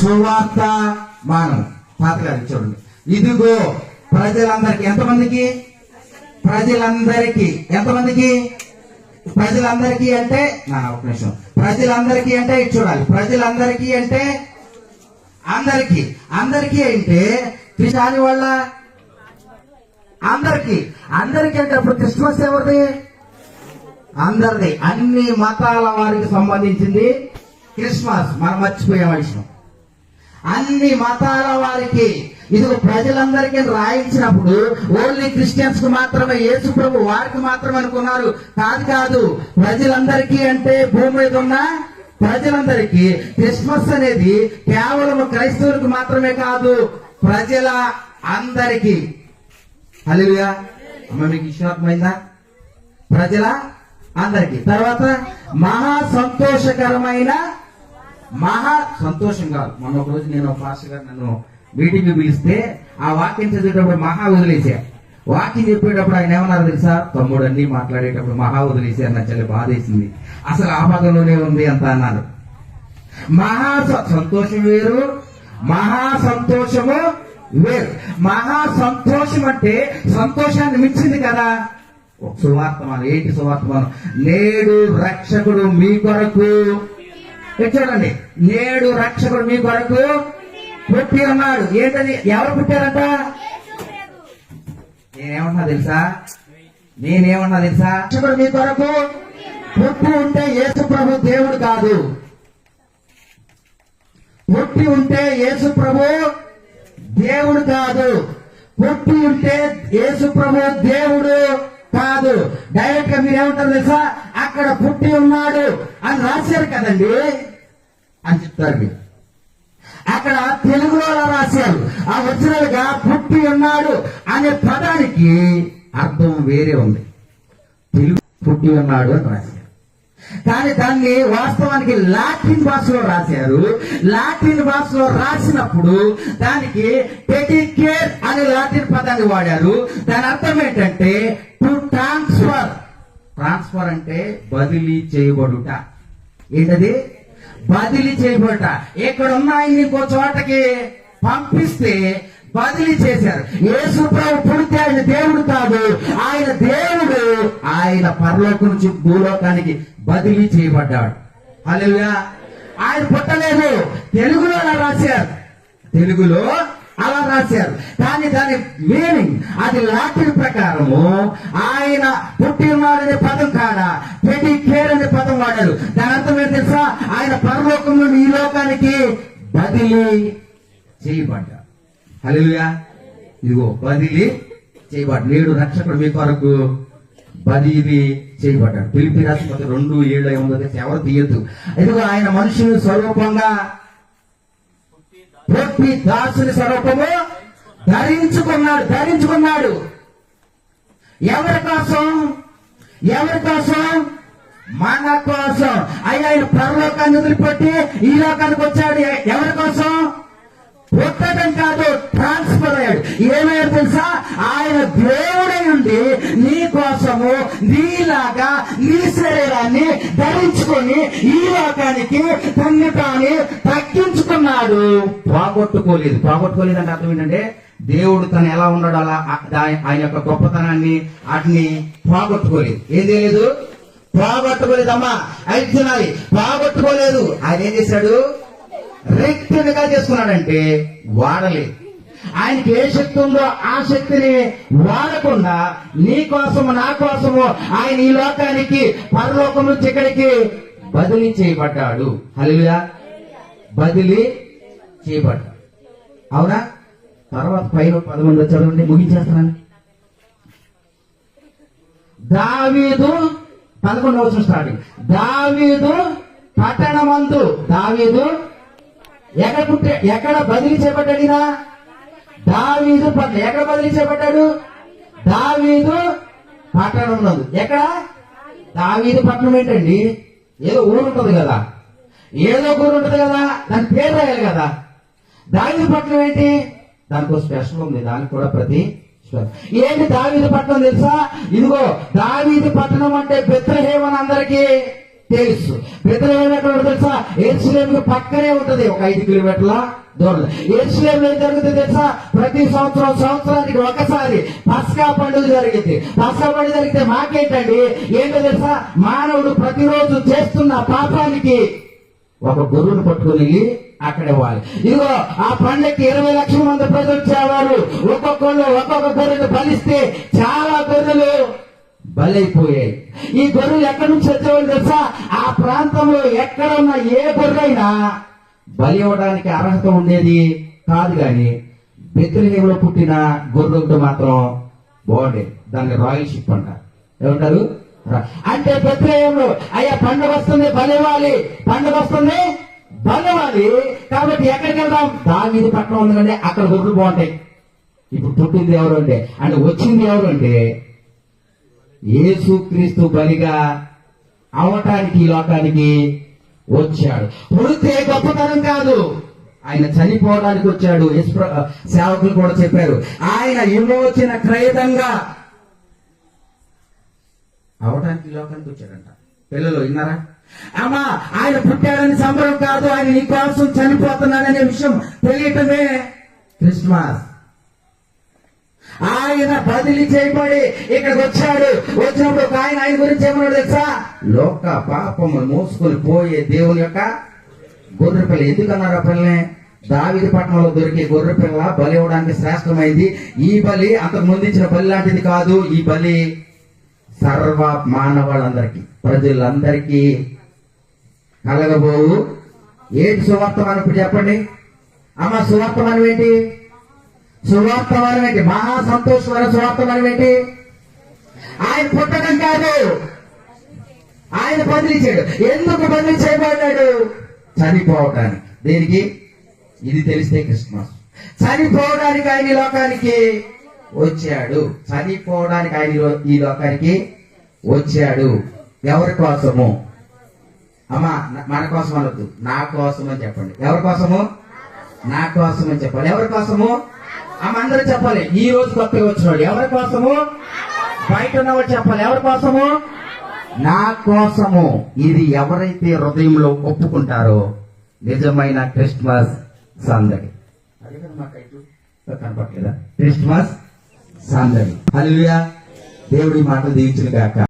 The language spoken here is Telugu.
సువార్త మానవ. తాతగారు చూడండి. ఇదిగో ప్రజలందరికీ ఎంతమందికి? ప్రజలందరికీ. ఎంతమందికి? ప్రజలందరికీ అంటే నా ఒక నిమిషం. ప్రజలందరికీ అంటే చూడాలి. ప్రజలందరికీ అంటే అందరికీ. అందరికీ అంటే క్రిస్టాని వాళ్ళ అందరికీ. అందరికీ అంటే అప్పుడు క్రిస్మస్ ఎవరిది? అందరిది. అన్ని మతాల వారికి సంబంధించింది క్రిస్మస్. మనం మర్చిపోయాం విషయం. అన్ని మతాల వారికి. ఇది ప్రజలందరికీ రాయించినప్పుడు ఓన్లీ క్రిస్టియన్స్కు మాత్రమే యేసు ప్రభు వారికి మాత్రమే అనుకున్నారు. కాదు కాదు ప్రజలందరికీ అంటే భూమి మీద ఉన్న ప్రజలందరికీ క్రిస్మస్ అనేది కేవలం క్రైస్తవులకు మాత్రమే కాదు ప్రజల అందరికీ. అలివిగా అమ్మ మీకు ఇష్టమైందా ప్రజల అందరికీ. తర్వాత మహా సంతోషకరమైన మహా సంతోషం మొన్న ఒక రోజు నేను ఫాస్ట్ గారు నన్ను మీటింగ్ పిలిస్తే ఆ వాక్యం చదివేటప్పుడు మహా వదిలేసా. వాక్యం చెప్పేటప్పుడు ఆయన ఏమన్నారు తెలుసా? తమ్ముడు అన్ని మాట్లాడేటప్పుడు మహా వదిలేసారు అన్న చాలా బాధేసింది. అసలు ఆ ఉంది అంత అన్నారు. మహా స- సంతోషం వేరు మహా సంతోషము వేరు. మహా సంతోషం అంటే సంతోషాన్ని మించింది కదా. సువార్తమానం ఏంటి సువార్తమానం నేడు రక్షకుడు మీ కొరకు చూడండి నేడు రక్షకుడు మీ కొరకు పుట్టి ఉన్నాడు. ఏంటది? ఎవరు పుట్టారంట? నేనేమన్నా తెలుసా? నేనేమన్నా తెలుసా? రక్షకుడు మీ కొరకు పుట్టి ఉంటే యేసు ప్రభు దేవుడు కాదు. పుట్టి ఉంటే యేసు ప్రభు దేవుడు కాదు. పుట్టి ఉంటే యేసు ప్రభు దేవుడు కాదు. డైరెక్ట్గా మీరేమంటారు తెలుసా? అక్కడ పుట్టి ఉన్నాడు అని రాశారు కదండి? అని చెప్తారు మీరు. అక్కడ తెలుగులో రాశారు. ఆ ఒరిజినల్గా పుట్టి ఉన్నాడు అనే పదానికి అర్థం వేరే ఉంది. తెలుగు పుట్టి ఉన్నాడు అని రాశారు. కానీ దాన్ని వాస్తవానికి లాటిన్ భాషలో రాశారు. లాటిన్ భాషలో రాసినప్పుడు దానికి టెటికేర్ అనే లాటిన్ పదాన్ని వాడారు. దాని అర్థం ఏంటంటే టు ట్రాన్స్ఫర్. ట్రాన్స్ఫర్ అంటే బదిలీ చేయబడుట. ఏంటది? బదిలీ చేయబడుట. ఇక్కడ ఉన్న ఆయన్ని ఇంకో చోటకి? పంపిస్తే బదిలీ చేశారు. యేసు పుడితే ఆయన దేవుడు కాదు. ఆయన దేవుడు ఆయన పరలోకం నుంచి భూలోకానికి బదిలీ చేయబడ్డాడు. అలా ఆయన పుట్టలేదు. తెలుగులో రాశారు? తెలుగులో అలా రాశారు. కానీ దాని మీనింగ్ అది లాటిన్ ప్రకారము ఆయన పుట్టి ఉన్నాడనే పదం కాడ? పెట్టి కేర్ అనే పదం వాడారు దాని అర్థం ఏంటి తెలుసా? ఆయన పరలోకం నుండి ఈ లోకానికి బదిలీ చేయబడ్డాడు. హల్లెలూయా. ఇదిగో బదిలీ చేయబడ్డాడు. నేడు రక్షకుడు మీ కొరకు బదిలీ చేయబడ్డాడు. పిలిపి రాష్ట్రపతి రెండు ఏడు ఎనిమిది ఎవరు తీయద్దు. ఇదిగో ఆయన మనుషులు స్వరూపంగా పుట్టి దాసుని స్వరూపము ధరించుకున్నాడు ధరించుకున్నాడు. ఎవరి కోసం? ఎవరి కోసం? మన కోసం. అయ్యా ఆయన పరలోకాన్ని వదిలిపెట్టి ఈ లోకానికి వచ్చాడు. ఎవరి కోసం? పుట్టడం కాదు ట్రాన్స్ఫర్ అయ్యాడు. ఏమయ్యాడు తెలుసా? ఆయన దేవుడై కోసము నీలాగా నీ శరీరాన్ని ధరించుకొని ఈ లోకానికి తన్ను తాను తగ్గించుకున్నాడు పోగొట్టుకోలేదు. పోగొట్టుకోలేదు అంటే అర్థం ఏంటంటే దేవుడు తను ఎలా ఉన్నాడు అలా ఆయన యొక్క గొప్పతనాన్ని వాటిని పోగొట్టుకోలేదు. ఏం తెలియదు పోగొట్టుకోలేదమ్మా. అయితే పోగొట్టుకోలేదు. ఆయన ఏం చేశాడు? రెక్టిగా చేసుకున్నాడంటే వాడలేదు. ఆయనకి ఏ శక్తి ఉందో ఆ శక్తిని వాడకుండా నీ కోసము నా కోసము ఆయన ఈ లోకానికి పరలోకం నుంచి ఇక్కడికి బదిలీ చేయబడ్డాడు. హల్లెలూయా. బదిలీ చేయబడ్డాడు. అవునా? తర్వాత పైన పదకొండు చదవండి ముగించేస్తున్నాను దావీదు పదకొండు వచ్చిన స్టార్టింగ్ దావీదు పట్టణమందు దావీదు ఎక్కడ పుట్టే ఎక్కడ బదిలీ చేయబడ్డాడు దావీదు పట్టణం ఎక్కడ బదిలీ చేపట్టాడు దావీదు పట్టణం ఎక్కడ? దావీదు పట్టణం ఏంటండి? ఏదో ఊరు ఉంటుంది కదా. ఏదో ఊరు ఉంటుంది కదా. దాని పేరు రాయాలి కదా. దావీదు పట్టణం ఏంటి? దానికి స్పెషల్ ఉంది. దానికి కూడా ప్రతి ఏంటి దావీదు పట్టణం తెలుసా? ఇదిగో దావీదు పట్టణం అంటే బెత్రహేమని అందరికీ తెలుసు. బెత్లహేం ఎక్కడ తెలుసా? ఏసులేమికి పక్కనే ఉంటది. ఒక ఐదు కిలోమీటర్ల ఏం జరుగుతుంది తెలుసా? ప్రతి సంవత్సరం సంవత్సరానికి ఒకసారి పస్కా పండుగ జరిగింది. పస్కా పండుగ జరిగితే మాకేంటండి? ఏంటో తెలుసా? మానవుడు ప్రతిరోజు చేస్తున్న పాపానికి ఒక గొర్రెను పట్టుకుని అక్కడ ఇవ్వాలి ఇదిగో ఆ పండుగకి ఇరవై లక్షల మంది ప్రజలు వచ్చేవారు. ఒక్కొక్కళ్ళు ఒక్కొక్క గొర్రెను బలిస్తే చాలా గొర్రెలు బలైపోయాయి. ఈ గొర్రెలు ఎక్కడి నుంచి వచ్చేవాళ్ళు తెలుసా? ఆ ప్రాంతంలో ఎక్కడ ఉన్న ఏ గొర్రెైనా బలి ఇవ్వడానికి అర్హత ఉండేది కాదు కానీ బెత్రహేములో పుట్టిన గొర్రెలతో మాత్రం బాగుండే. దాన్ని రాయల్ షిప్ అంటారు ఏమంటారు? అంటే బెత్రహేములో అయ్యా పండుగ వస్తుంది బలివ్వాలి పండుగ వస్తుంది బలివ్వాలి కాబట్టి ఎక్కడికి వెళ్దాం? దాని పట్టణం ఉంది కంటే అక్కడ గొర్రెలు బాగుంటాయి. ఇప్పుడు పుట్టింది ఎవరు అంటే అంటే వచ్చింది ఎవరు అంటే యేసుక్రీస్తు బలిగా అవటానికి ఈ లోకానికి వచ్చాడు. పుడితే గొప్పతనం కాదు. ఆయన చనిపోవడానికి వచ్చాడు. సేవకులు కూడా చెప్పారు. ఆయన విమోచన క్రయదంగా అవడానికి లోకానికి వచ్చాడంట. పిల్లలు విన్నారా? అమ్మా ఆయన పుట్టాడని సంబరం కాదు. ఆయన నీ కోసం చనిపోతున్నాడనే విషయం తెలియటమే క్రిస్మస్. ఆయన బదిలీ చేయబడి ఇక్కడికి వచ్చాడు. వచ్చినప్పుడు ఒక ఆయన ఆయన గురించి ఏమన్నాడు తెలుసా? లోక పాపములు మోసుకొని పోయే దేవుని యొక్క గొర్రె పిల్ల. ఎందుకన్నారు ఆ పిల్లని? దావిది పట్టణంలో దొరికే గొర్రె పిల్ల బలి ఇవ్వడానికి శ్రేష్టమైంది. ఈ బలి అంతకు ముందించిన బలి లాంటిది కాదు. ఈ బలి సర్వ మానవాళ్ళందరికీ ప్రజలందరికీ కలగబోవు. ఏంటి సువర్తమానం ఇప్పుడు చెప్పండి? అమ్మ సువర్తమానం ఏంటి సువార్తమానం ఏంటి? మహా సంతోషమైన సువార్తమానం ఏంటి? ఆయన పుట్టడం కాదు. ఆయన బదిలీ చేయడు ఎందుకు బదిలీ చేయబడ్డాడు చనిపోవటానికి. దేనికి? ఇది తెలిస్తే క్రిస్మస్. చనిపోవడానికి ఆయన లోకానికి వచ్చాడు. చనిపోవడానికి ఆయన ఈ లోకానికి వచ్చాడు. ఎవరి కోసము? అమ్మా మన కోసం అనొద్దు. నా కోసం అని చెప్పండి. ఎవరి కోసము? నా కోసం అని చెప్పండి. ఎవరి కోసము? ఆమె అందరూ చెప్పాలి. ఈ రోజు కొత్తగా వచ్చినాడు ఎవరి కోసము? బయట ఉన్నవాడు చెప్పాలి. ఎవరి కోసము? నా కోసము. ఇది ఎవరైతే హృదయంలో ఒప్పుకుంటారో నిజమైన క్రిస్మస్ సందడి. కనపట్లేదా క్రిస్మస్ సందడి. అల్లుయా దేవుడి మాటలు దీవించిన కాక